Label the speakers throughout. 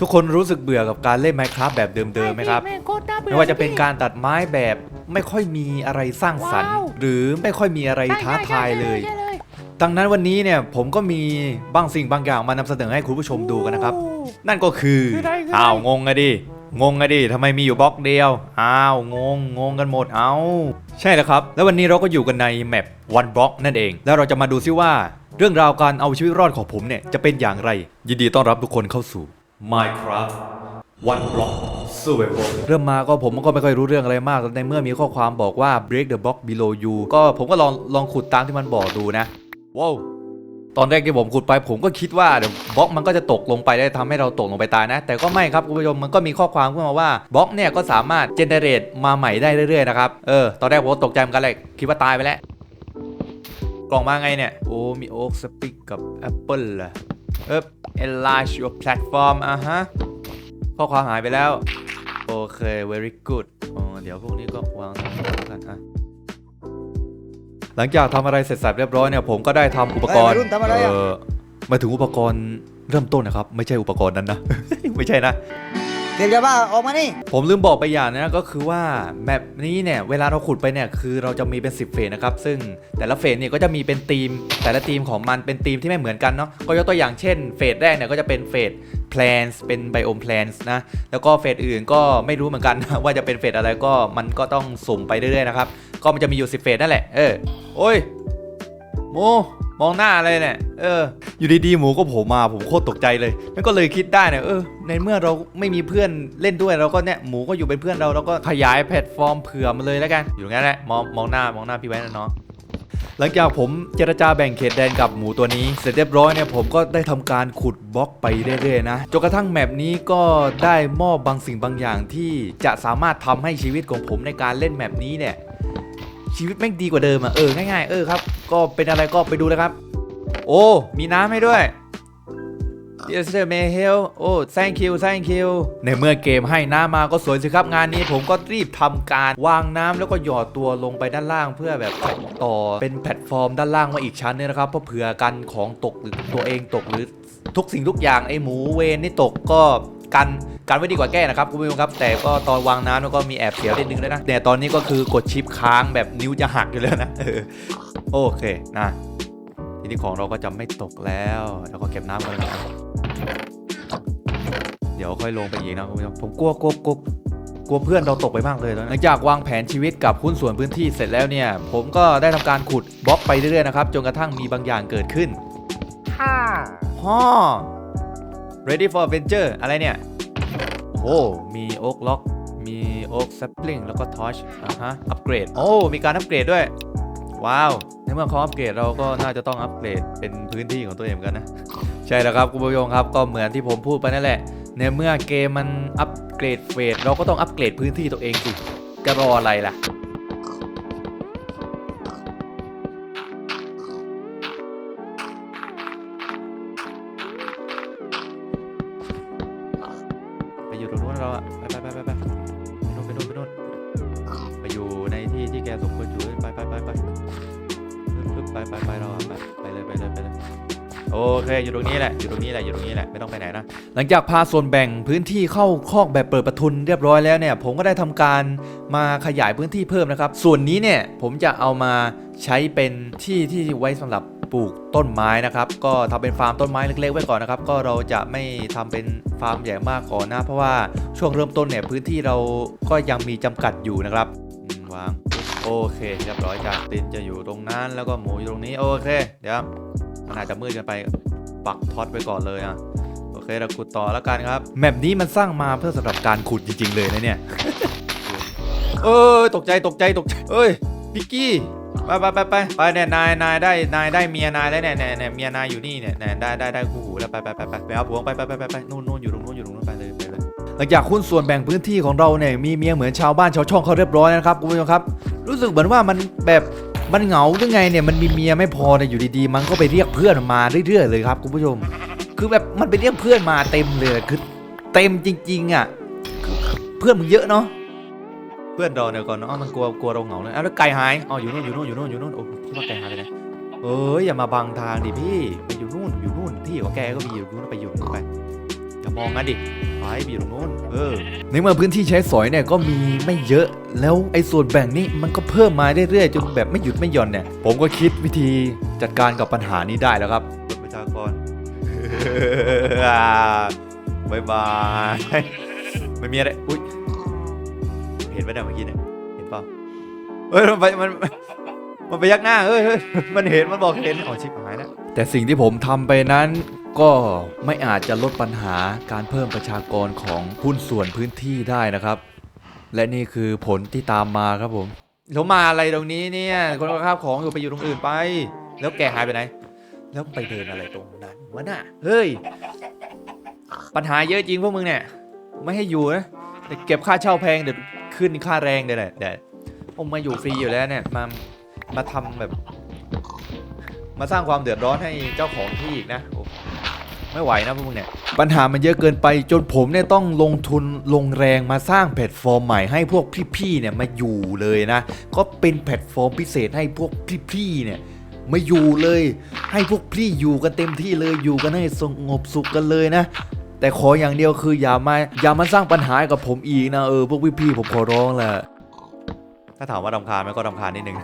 Speaker 1: ทุกคนรู้สึกเบื่อกับการเล่น Minecraft แบบเดิมๆไหมครับ
Speaker 2: แม่งโคตรน่าเบื่อ
Speaker 1: ไม่ว่าจะเป็น
Speaker 2: พี่
Speaker 1: การตัดไม้แบบไม่ค่อยมีอะไรสร้างสรรค์
Speaker 2: ว้าว
Speaker 1: หรือไม่ค่อยมีอะไร
Speaker 2: ใช่
Speaker 1: ท้าทายเลย
Speaker 2: ใช่ใช่
Speaker 1: ดังนั้นวันนี้เนี่ยผมก็มีบางสิ่งบางอย่างมานำเสนอให้คุณผู้ชมดูกันนะครับ
Speaker 2: โอ้
Speaker 1: นั่นก็คือ
Speaker 2: คืออะไรคืออะไร
Speaker 1: อ้าวงงอะดิงงอะดิทำไมมีอยู่บล็อกเดียวอ้าวงงงงกันหมดเอาใช่แล้วครับ แล้ววันนี้เราก็อยู่กันในแมปวันบล็อกนั่นเอง แล้วเราจะมาดูซิว่า เรื่องราวการเอาชีวิตรอดของผมเนี่ยจะเป็นอย่างไร ยินดีต้อนรับทุกคนเข้าสู่ Minecraft One Block Survival เริ่มมาก็ผมก็ไม่ค่อยรู้เรื่องอะไรมาก ในเมื่อมีข้อความบอกว่า break the block below you ก็ผมก็ลองลองขุดตามที่มันบอกดูนะ ว้าว ตอนแรกที่ผมขุดไปผมก็คิดว่าเดี๋ยวบล็อกมันก็จะตกลงไปได้ทำให้เราตกลงไปตายนะ แต่ก็ไม่ครับคุณผู้ชมมันก็มีข้อความขึ้นมาว่าบล็อกเนี่ยก็สามารถเจเนเรตมาใหม่ได้เรื่อยๆนะครับ เออ ตอนแรกผมก็ตกใจเหมือนกันเลยคิดว่าตายไปแล้ว กล่องมาไงเนี่ย โอ้มีโอ๊กสปิกกับแอปเปิลล่ะเอ๊บ enlarge your platform อะฮะ ข้อความหายไปแล้ว โอเค very good อ๋อเดี๋ยวพวกนี้ก็วางตรงนี้แล้วกันอะหลังจากทำอะไรเสร็จสับเรียบร้อยเนี่ยผมก็ได้ทำอุปกรณ์
Speaker 3: เฮ้ยวัยรุ่นทำอะไรอะ
Speaker 1: เหมายถึงอุปกรณ์เริ่มต้นนะครับ ไม่ใช่อุปกรณ์นั้นนะ ไม่ใช่นะ
Speaker 3: เก็บยาบ้าออกมานี่
Speaker 1: ผมลืมบอกไปอย่างนะก็คือว่าแมปนี้เนี่ยเวลาเราขุดไปเนี่ยคือเราจะมีเป็น 10 เฟสนะครับ ซึ่งแต่ละเฟสเนี่ยก็จะมีเป็นธีม แต่ละธีมของมันเป็นธีมที่ไม่เหมือนกันเนาะก็ยกตัวอย่างเช่นเฟสแรกเนี่ยก็จะเป็นเฟส plans เป็น biome plans นะ แล้วก็เฟสอื่นก็ไม่รู้เหมือนกันว่าจะเป็นเฟสอะไรก็มันก็ต้องสุ่มไปเรื่อยๆนะครับก็มันจะมีอยู่ 10 เฟสนั่นแหละเออโอ้ยโม มองหน้าอะไรเนี่ย เออ อยู่ดีๆหมูก็โผล่มาผมโคตรตกใจเลย แล้วก็เลยคิดได้เนี่ยเออ ในเมื่อเราไม่มีเพื่อนเล่นด้วยเราก็เนี่ยหมูก็อยู่เป็นเพื่อนเราเราก็ขยายแพลตฟอร์มเผื่อมาเลยแล้วกัน อยู่งั้นแหละมองมองหน้ามองหน้าพี่ไว้นะเนาะหลังจากผมเจรจาแบ่งเขตแดนกับหมูตัวนี้ เสร็จเรียบร้อยเนี่ยผมก็ได้ทำการขุดบล็อกไปเรื่อยๆนะจนกระทั่งแมปนี้ก็ได้มอบบางสิ่งบางอย่างที่จะสามารถทำให้ชีวิตของผมในการเล่นแมปนี้เนี่ย ชีวิตแม่งดีกว่าเดิมอะเออง่ายๆเออครับก็เป็นอะไรก็ไปดูเลยครับ โอ้มีน้ำให้ด้วย Yes sir may help โอ้ thank you thank you ในเมื่อเกมให้น้ำมาก็สวยสิครับงานนี้ผมก็รีบทำการวางน้ำแล้วก็หยอดตัวลงไปด้านล่าง เพื่อแบบต่อเป็นแพลตฟอร์มด้านล่างมาอีกชั้นเนี่ยนะครับ เพราะเผื่อกันของตกหรือตัวเองตกหรือทุกสิ่งทุกอย่างไอ้หมูเวนนี่ตกก็ กันกันไว้ดีกว่าแก้นะครับคุณผู้ชมครับ แต่ก็ตอนวางน้ำแล้วก็มีแอบเสียวนิดนึงด้วยนะแต่ตอนนี้ก็คือกดชิปค้างแบบนิ้วจะหักอยู่แล้วนะเออโอเคนะทีนี้ของเราก็จะไม่ตกแล้วแล้วก็เก็บน้ำกันนะครับเดี๋ยวค่อยลงไปอีกนะคุณผู้ชมผมกลัวกลัวกลัวกลัวเพื่อนเราตกไปมากเลยตอนนี้หลังจากวางแผนชีวิตกับหุ้นส่วนพื้นที่เสร็จแล้วเนี่ย ผมก็ได้ทำการขุดบล็อกไปเรื่อยๆนะครับจนกระทั่งมีบางอย่างเกิดขึ้น
Speaker 2: ค่ะ
Speaker 1: ฮ่อ ready for adventure อะไรเนี่ย โอ้ มีโอ๊กล็อก มีโอ๊ก sapling แล้วก็ torch อ่าฮะ อัปเกรด โอ้ มีการอัปเกรดด้วย ว้าว ในเมื่อเขาอัปเกรดเราก็น่าจะต้องอัปเกรดเป็นพื้นที่ของตัวเองกันนะ ใช่แล้วครับคุณผู้ชมครับ ก็เหมือนที่ผมพูดไปนั่นแหละ ในเมื่อเกมมันอัปเกรดเฟสเราก็ต้องอัปเกรดพื้นที่ตัวเองสิ จะรออะไรล่ะ อยู่ตรงนู้นเราอะไปไปไปไปไปไปนู่นไปนู่นไปนู่นไปอยู่ในที่ที่แกสมควรอยู่ไปไปไปไปปึ๊บไปไปไปเราอะไปไปเลยไปเลยไปเลยโอเคอยู่ตรงนี้แหละอยู่ตรงนี้แหละอยู่ตรงนี้แหละไม่ต้องไปไหนนะหลังจากพาส่วนแบ่งพื้นที่เข้าคอกแบบเปิดประทุนเรียบร้อยแล้วเนี่ย ผมก็ได้ทำการมาขยายพื้นที่เพิ่มนะครับ ส่วนนี้เนี่ยผมจะเอามาใช้เป็นที่ที่ไว้สำหรับ ลูกต้นไม้นะครับ ก็ทำเป็นฟาร์มต้นไม้เล็กๆไว้ก่อนนะครับ ก็เราจะไม่ทำเป็นฟาร์มใหญ่มากก่อนนะ เพราะว่าช่วงเริ่มต้นเนี่ยพื้นที่เราก็ยังมีจำกัดอยู่นะครับวางโอเคเรียบร้อยจ้ะตินจะอยู่ตรงนั้นแล้วก็หมูอยู่ตรงนี้โอเค เดี๋ยวมันอาจจะมืดกันไปปักท็อตไปก่อนเลยอะโอเคเราขุดต่อแล้วกันครับแมปนี้มันสร้างมาเพื่อสำหรับการขุดจริง ๆ เลยนะเนี่ยเอ้ยตกใจตกใจตกใจเอ้ย พิกกี้ไปไปไปไปไปเนี่ยนายนายได้นายได้เมียนายแล้วเนี่ยเนี่ยเนี่ยเมียนายอยู่นี่เนี่ยเนี่ยได้ได้ได้คู่หูแล้วไปไปไปไปไปเอาผัวไปไปไปไปไปนู่นนู่นอยู่ตรงนู้นอยู่ตรงนู้นไปเลยไปเลยหลังจากหุ้นส่วนแบ่งพื้นที่ของเราเนี่ยมีเมียเหมือนชาวบ้านชาวช่องเขาเรียบร้อยนะครับคุณผู้ชมครับ รู้สึกเหมือนว่ามันแบบมันเหงาหรือไงเนี่ยมันมีเมียไม่พอเนี่ยอยู่ดีๆ มันก็ไปเรียกเพื่อนมาเรื่อยๆเลยครับคุณผู้ชม คือแบบมันไปเรียกเพื่อนมาเต็มเลยคือเต็มจริงๆอะเพื่อนมึงเยอะเนาะ เพื่อนเราเนี่ยก่อนเนาะมันกลัวกลัวเราเหงาเลยอ้าวแล้วไก่หายอ๋ออยู่นู่นอยู่นู่นอยู่นู่นอยู่นู่นโอ้คิดว่าไก่หายไปไหนเอ้ยอย่ามาบังทางดิพี่ไปอยู่นู่นอยู่นู่นที่ของแกก็มีอยู่นู่นไปอยู่นู่นไปอย่ามองงั้นดิไปไปอยู่ตรงนู้นเออในเมื่อพื้นที่ใช้สอยเนี่ยก็มีไม่เยอะแล้วไอ้ส่วนแบ่งนี่มันก็เพิ่มมาเรื่อยๆจนแบบไม่หยุดไม่หย่อนเนี่ยผมก็คิดวิธีจัดการกับปัญหานี้ได้แล้วครับประชากรบายบายไม่มีอะไรอุ้ย เห็นไหมเนี่ยเมื่อกี้เนี่ยเห็นเปล่าเอ้ยมันไปมันมันไปยักหน้าเฮ้ยเฮ้ยมันเห็นมันบอกเห็นอ๋อชิบหายแล้วแต่สิ่งที่ผมทำไปนั้นก็ไม่อาจจะลดปัญหาการเพิ่มประชากรของหุ้นส่วนพื้นที่ได้นะครับ และนี่คือผลที่ตามมาครับผมแล้วมาอะไรตรงนี้เนี่ย คนก็ข้าวของอยู่ไปอยู่ตรงอื่นไป แล้วแกหายไปไหน แล้วไปเดินอะไรตรงนั้นวะน่ะเฮ้ย ปัญหาเยอะจริงพวกมึงเนี่ย ไม่ให้อยู่นะเดี๋ยวเก็บค่าเช่าแพงเดี๋ยว ขึ้นค่าแรงเดี๋ยวแหละเดี๋ยวผมมาอยู่ฟรีอยู่แล้วเนี่ยมามาทำแบบ มาสร้างความเดือดร้อนให้เจ้าของที่อีกนะไม่ไหวนะพวกมึงเนี่ยปัญหามันเยอะเกินไปจนผมเนี่ยต้องลงทุนลงแรงมาสร้างแพลตฟอร์มใหม่ให้พวกพี่ๆเนี่ยมาอยู่เลยนะ ก็เป็นแพลตฟอร์มพิเศษให้พวกพี่ๆเนี่ยมาอยู่เลย ให้พวกพี่อยู่กันเต็มที่เลยอยู่กันให้สงบสุขกันเลยนะ แต่ขออย่างเดียวคืออย่ามาอย่ามาสร้างปัญหาให้กับผมอีกนะเออพวกพี่ๆผมขอร้องแหละถ้าถามว่าดำคาญไหมก็ดำคาญนิดนึง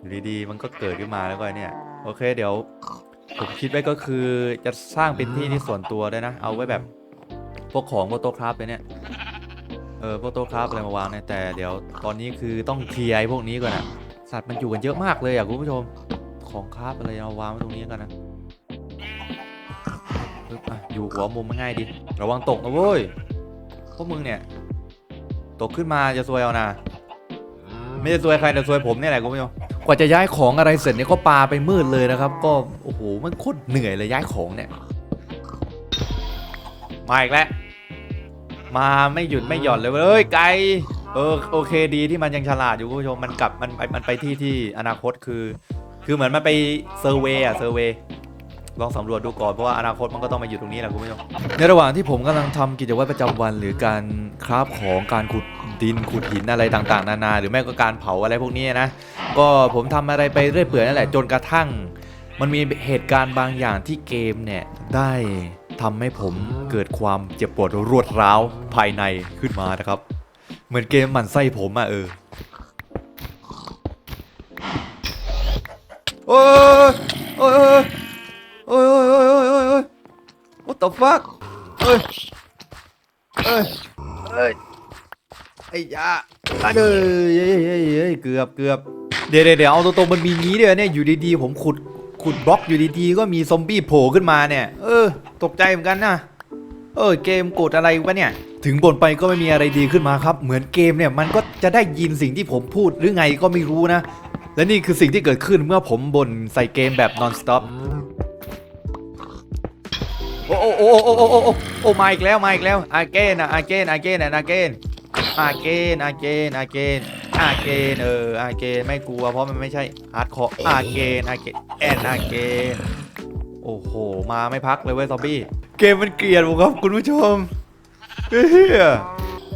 Speaker 1: อยู่ดีๆมันก็เกิดขึ้นมาแล้วก็เนี่ย โอเคเดี๋ยว ผมคิดไว้ก็คือจะสร้างเป็นที่ที่ส่วนตัวด้วยนะ เอาไว้แบบพวกของพวกโต๊ะคราฟไปเนี่ยเออพวกโต๊ะคราฟอะไรมาวางเนี่ยแต่เดี๋ยวตอนนี้คือต้องเคลียร์พวกนี้ก่อนนะสัตว์มันอยู่กันเยอะมากเลยอะคุณผู้ชมของคราฟอะไรเอาวางไว้ตรงนี้กันนะ อยู่หัวมุมมันง่ายดีระวังตกนะเว้ย พวกมึงเนี่ย ตกขึ้นมาจะซวยเอานะ ไม่จะซวยใครแต่ซวยผมเนี่ยแหละคุณผู้ชม กว่าจะย้ายของอะไรเสร็จเนี่ยก็ปาไปมืดเลยนะครับ ก็โอ้โหมันโคตรเหนื่อยเลยย้ายของเนี่ย มาอีกแล้ว มาไม่หยุดไม่หย่อนเลยเว้ยเอ้ยไกลเออโอเคดีที่มันยังฉลาดอยู่คุณผู้ชมมันกลับมันไปมันไปที่ที่อนาคตคือ คือเหมือนมันไปเซอร์เวย์อะเซอร์เวย์ ลองสำรวจดูก่อนเพราะว่าอนาคตมันก็ต้องมาอยู่ตรงนี้แหละคุณผู้ชมในระหว่างที่ผมกำลังทำกิจวัตรประจำวัน หรือการคราฟของการขุดดินขุดหินอะไรต่างๆ นานา หรือแม้ก็การเผาอะไรพวกนี้นะก็ผมทำอะไรไปเรื่อยเปื่อยนั่นแหละจนกระทั่ง มันมีเหตุการณ์บางอย่างที่เกมเนี่ยได้ทำให้ผมเกิดความเจ็บปวดรวดร้าวภายในขึ้นมานะครับ เหมือนเกมหมันไส้ผมอะเออโอ้ยโอ้ย โอ้ยโอ้ยโอ้ยโอ้ยโอ้ยโอ้ย what the fuck เอ้ยเอ้ยเอ้ยไอ้ยาอะเด้ยเย้ยเย้ยเย้ยเกือบเกือบเดี๋ยวเดี๋ยวเดี๋ยวเอาตรงๆมันมีงี้ด้วยเนี่ยอยู่ดีๆผมขุดขุดบล็อกอยู่ดีๆก็มีซอมบี้โผล่ขึ้นมาเนี่ย เออ ตกใจเหมือนกันนะเออเกมโกดอะไรวะเนี่ย ถึงบ่นไปก็ไม่มีอะไรดีขึ้นมาครับ เหมือนเกมเนี่ยมันก็จะได้ยินสิ่งที่ผมพูดหรือไงก็ไม่รู้นะ และนี่คือสิ่งที่เกิดขึ้นเมื่อผมบ่นใส่เกมแบบ non stop โอ้ โอ้โอ้โอ้โอ้โอ้โอ้โอ้มาอีกแล้วมาอีกแล้วอาเกนอาเกนอาเกนอาเกนอาเกนอาเกนอาเกนอาเกนเอออาเกนไม่กลัวเพราะมันไม่ใช่ฮาร์ดคอร์อาเกนอาเกนแอนอาเกนโอ้โหมาไม่พักเลยเว้ยซอมบี้เกมมันเกลียดผมครับคุณผู้ชมเฮ้ย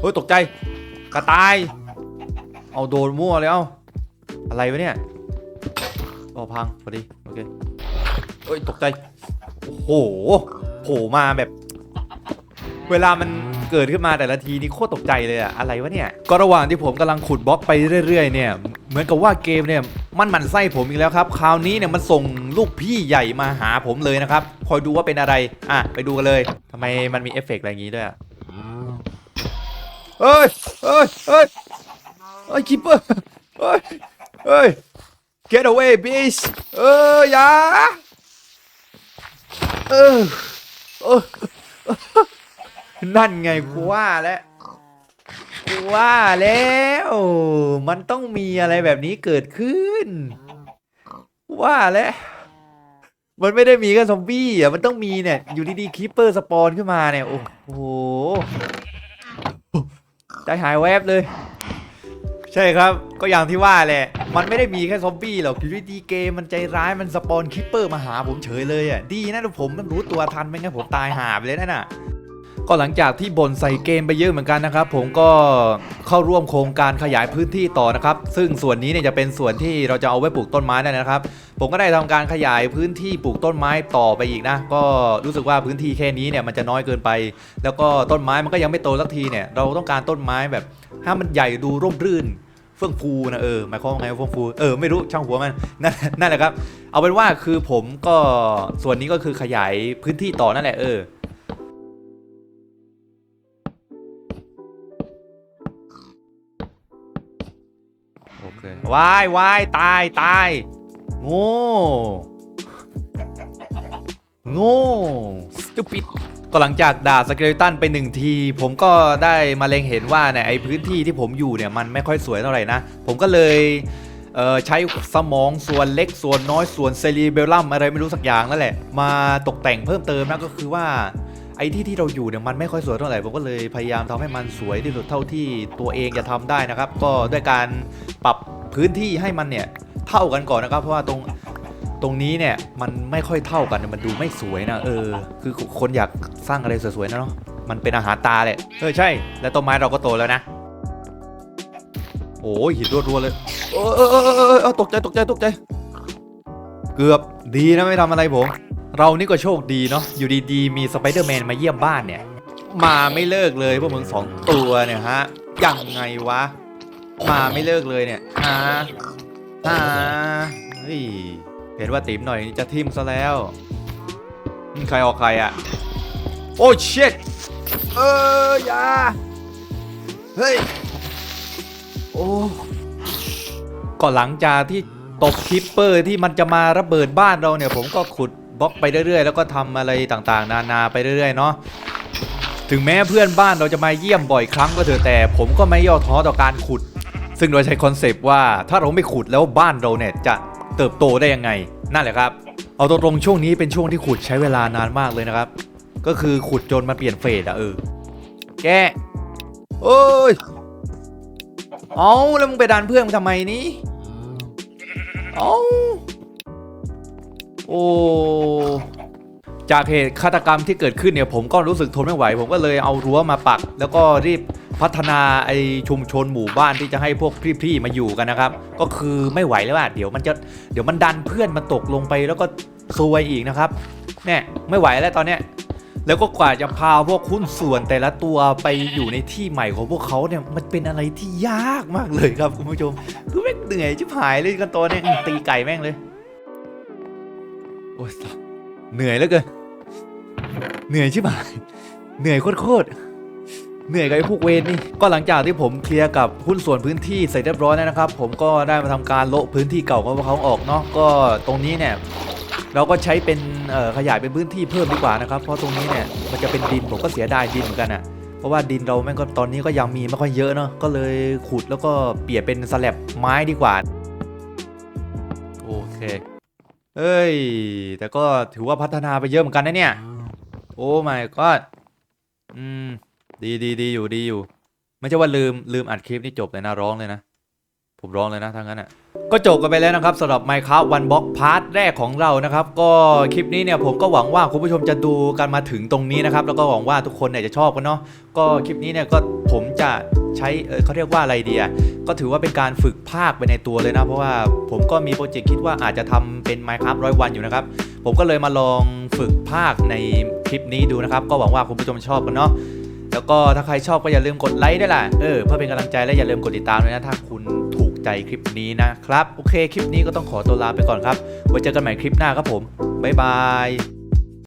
Speaker 1: โอ้ยตกใจกระต่าย เอาโดนมั่วเลยเอ้าอะไรวะเนี่ยอ๋อพังพอดีโอเคเอ้ยตกใจ โอ้โหโผล่มาแบบ เวลามันเกิดขึ้นมาแต่ละทีนี่โคตรตกใจเลยอะอะไรวะเนี่ย ก็ระหว่างที่ผมกำลังขุดบล็อกไปเรื่อยๆเนี่ย เหมือนกับว่าเกมเนี่ยมันหมันไส้ผมอีกแล้วครับ คราวนี้เนี่ยมันส่งลูกพี่ใหญ่มาหาผมเลยนะครับ คอยดูว่าเป็นอะไร อะไปดูกันเลยทำไมมันมีเอฟเฟกต์อะไรอย่างงี้ด้วยอะเฮ้ยเฮ้ยเฮ้ยเฮ้ยคิปเปอร์เฮ้ยเฮ้ย get away bitch เอออย่า เออเออนั่นไงกูว่าแล้วกูว่าแล้ว มันต้องมีอะไรแบบนี้เกิดขึ้น ว่าแล้วมันไม่ได้มีแค่ซอมบี้อะมันต้องมีเนี่ย อยู่ดีๆคีปเปอร์สปอนขึ้นมาเนี่ย โอ้โหใจหายแวบเลย ใช่ครับก็อย่างที่ว่าแหละ มันไม่ได้มีแค่ซอมบี้หรอกอยู่ดีเกมมันใจร้ายมันสปอนคิปเปอร์มาหาผมเฉยเลยอะดีนะทุกผมมันรู้ตัวทันไม่งั้นผมตายหาไปเลยนั่นน่ะ ก็หลังจากที่บ่นใส่เกมไปเยอะเหมือนกันนะครับ ผมก็เข้าร่วมโครงการขยายพื้นที่ต่อนะครับ ซึ่งส่วนนี้เนี่ยจะเป็นส่วนที่เราจะเอาไว้ปลูกต้นไม้ได้นนะครับ ผมก็ได้ทำการขยายพื้นที่ปลูกต้นไม้ต่อไปอีกนะ ก็รู้สึกว่าพื้นที่แค่นี้เนี่ยมันจะน้อยเกินไป แล้วก็ต้นไม้มันก็ยังไม่โตสักทีเนี่ย เราต้องการต้นไม้แบบให้มันใหญ่ดูร่มรื่นเฟื่องฟูนะเออหมายความว่าไงเฟื่องฟูเออไม่รู้ช่างหัวมันนั่นนั่นแหละครับ เอาเป็นว่าคือผมก็ส่วนนี้ก็คือขยายพื้นที่ต่อนั่นแหละเออ วายวายตายตายโง่โง่ stupid ก็หลังจากด่าสเกเลตันไปหนึ่งที ผมก็ได้มาเล็งเห็นว่าเนี่ยไอพื้นที่ที่ผมอยู่เนี่ยมันไม่ค่อยสวยเท่าไหร่นะ ผมก็เลยเอ่อใช้สมองส่วนเล็กส่วนน้อยส่วนเซรีเบลลัมอะไรไม่รู้สักอย่างนั่นแหละ มาตกแต่งเพิ่มเติมนะก็คือว่า ไอ้ที่ที่เราอยู่เนี่ยมันไม่ค่อยสวยเท่าไหร่ผมก็เลยพยายามทำให้มันสวยที่สุดเท่าที่ตัวเองจะทำได้นะครับ ก็ด้วยการปรับพื้นที่ให้มันเนี่ยเท่ากันก่อนนะครับ เพราะว่าตรงตรงนี้เนี่ยมันไม่ค่อยเท่ากันมันดูไม่สวยนะเออ คือคนอยากสร้างอะไรสวยๆนะเนาะมันเป็นอาหารตาแหละเออใช่ แล้วต้นไม้เราก็โตแล้วนะโอ้ยหินรัวๆเลยเออเออเออเออเออตกใจตกใจตกใจ เกือบดีนะไม่ทำอะไรผม เรานี่ก็โชคดีเนาะอยู่ดีๆ มีสไปเดอร์แมนมาเยี่ยมบ้านเนี่ย มาไม่เลิกเลยพวกมึงสองตัวเนี่ยฮะยังไงวะ มาไม่เลิกเลยเนี่ยฮะฮะเฮ้ยเห็นว่าติ๋มหน่อยจะทิมซะแล้วใครออกใครอะโอ้ชิตเอออย่าเฮ้ยโอ้ก็หลังจากที่ตบคิปเปอร์ที่มันจะมาระเบิดบ้านเราเนี่ย ผมก็ขุด บล็อกไปเรื่อยๆ แล้วก็ทำอะไรต่างๆ นานาไปเรื่อยๆเนาะถึงแม้เพื่อนบ้านเราจะมาเยี่ยมบ่อยครั้งก็เถอะแต่ ผมก็ไม่ย่อท้อต่อการขุด ซึ่งโดยใช้คอนเซปต์ว่าถ้าเราไม่ขุดแล้วบ้านเราเนี่ยจะเติบโตได้ยังไงนั่นแหละครับ เอาตรงๆช่วงนี้เป็นช่วงที่ขุดใช้เวลานานมากเลยนะครับ ก็คือขุดจนมาเปลี่ยนเฟสอะเออแกโอ้ยเอาแล้วมึงไปดันเพื่อนมึงทำไมนี่เอา โอ้จากเหตุฆาตกรรมที่เกิดขึ้นเนี่ยผมก็รู้สึกทนไม่ไหว ผมก็เลยเอารั้วมาปัก แล้วก็รีบพัฒนาไอชุมชนหมู่บ้านที่จะให้พวกพี่ๆมาอยู่กันนะครับ ก็คือไม่ไหวแล้วอะเดี๋ยวมันจะเดี๋ยวมันดันเพื่อนมันตกลงไปแล้วก็ซวยอีกนะครับเนี่ยไม่ไหวแล้วตอนเนี้ยแล้วก็กว่าจะพาพวกหุ้นส่วนแต่ละตัวไปอยู่ในที่ใหม่ของพวกเขาเนี่ยมันเป็นอะไรที่ยากมากเลยครับคุณผู้ชมคือแม่งเหนื่อยชิบหายเลยกันตัวเนี่ยตีไก่แม่งเลย โอ้ยเหนื่อยแล้วเกิน เหนื่อยชิบหาย เหนื่อยโคตรเหนื่อยกับไอ้พวกเวรนี่ก็หลังจากที่ผมเคลียร์กับหุ้นส่วนพื้นที่เสร็จเรียบร้อยแล้วนะครับ ผมก็ได้มาทำการโละพื้นที่เก่าของพวกเขาออกเนาะก็ตรงนี้เนี่ยเราก็ใช้เป็นขยายเป็นพื้นที่เพิ่มดีกว่านะครับ เพราะตรงนี้เนี่ยมันจะเป็นดินผมก็เสียดายดินเหมือนกันอะเพราะว่าดินเราแม่งก็ตอนนี้ก็ยังมีไม่ค่อยเยอะเนาะก็เลยขุดแล้วก็เปลี่ยนเป็นสแลบไม้ดีกว่าโอเค เอ้ย แต่ก็ถือว่าพัฒนาไปเยอะเหมือนกันนะเนี่ย โอ้ my god อืม ดีดีดีอยู่ดีอยู่ ไม่ใช่ว่าลืมลืมอัดคลิปนี่จบเลยนะร้องเลยนะ ผมร้องเลยนะทั้งนั้นอะ ก็จบกันไปแล้วนะครับสำหรับ Minecraft One Block พาร์ทแรกของเรานะครับ ก็คลิปนี้เนี่ยผมก็หวังว่าคุณผู้ชมจะดูกันมาถึงตรงนี้นะครับ แล้วก็หวังว่าทุกคนเนี่ยจะชอบกันเนาะ ก็คลิปนี้เนี่ยก็ผมจะ ใช้เเขาเรียกว่าอะไรดีอะก็ถือว่าเป็นการฝึกภาคไปในตัวเลยนะ เพราะว่าผมก็มีโปรเจกต์คิดว่าอาจจะทำเป็น Minecraft ร้อยวันอยู่นะครับ ผมก็เลยมาลองฝึกภาคในคลิปนี้ดูนะครับ ก็หวังว่าคุณผู้ชมชอบกันเนาะแล้วก็ถ้าใครชอบก็อย่าลืมกดไลค์ด้วยล่ะเออเพื่อเป็นกำลังใจและอย่าลืมกดติดตามด้วยนะถ้าคุณถูกใจคลิปนี้นะครับ โอเคคลิปนี้ก็ต้องขอตัวลาไปก่อนครับไว้เจอกันใหม่คลิปหน้าครับผมบ๊ายบาย